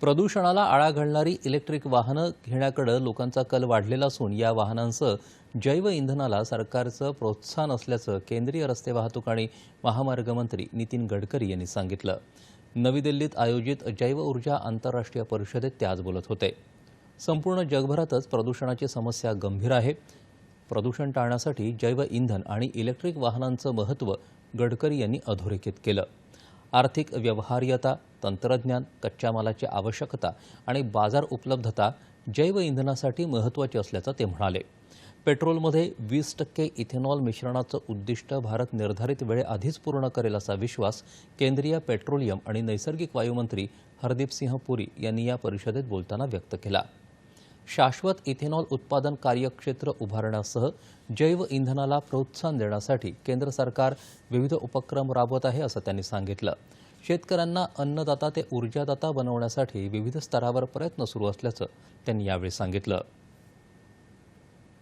प्रदूषणाला आळा घालणारी इलेक्ट्रिक वाहनं घेण्याकडे लोकांचा कल वाढलेला असून या वाहनांसह जैव इंधनाला सरकारचं प्रोत्साहन असल्याचं केंद्रीय रस्ते वाहतूक आणि महामार्ग मंत्री नितीन गडकरी यांनी सांगितलं. नवी दिल्लीत आयोजित जैव ऊर्जा आंतरराष्ट्रीय परिषदेत ते आज बोलत होते. संपूर्ण जगभरातच प्रदूषणाची समस्या गंभीर आहे. प्रदूषण टाळण्यासाठी जैव इंधन आणि इलेक्ट्रिक वाहनांचं महत्त्व गडकरी यांनी अधोरेखित केलं. आर्थिक व्यवहार्यता तंत्रज्ञान कच्च्या मालाची आवश्यकता आणि बाजार उपलब्धता जैव इंधनासाठी महत्त्वाची असल्याचं ते म्हणाले. पेट्रोलमध्ये वीस टक्के इथेनॉल मिश्रणाचं उद्दिष्ट भारत निर्धारित वेळेआधीच पूर्ण करेल असा विश्वास केंद्रीय पेट्रोलियम आणि नैसर्गिक वायुमंत्री हरदीप सिंह पुरी यांनी या परिषदेत बोलताना व्यक्त केला. शाश्वत इथेनॉल उत्पादन कार्यक्षेत्र उभारण्यासह जैव इंधनाला प्रोत्साहन देण्यासाठी केंद्र सरकार विविध उपक्रम राबवत आहे असं त्यांनी सांगितलं. शेतकऱ्यांना अन्नदाता ते ऊर्जादाता बनवण्यासाठी विविध स्तरावर प्रयत्न सुरू असल्याचं त्यांनी यावेळी सांगितलं.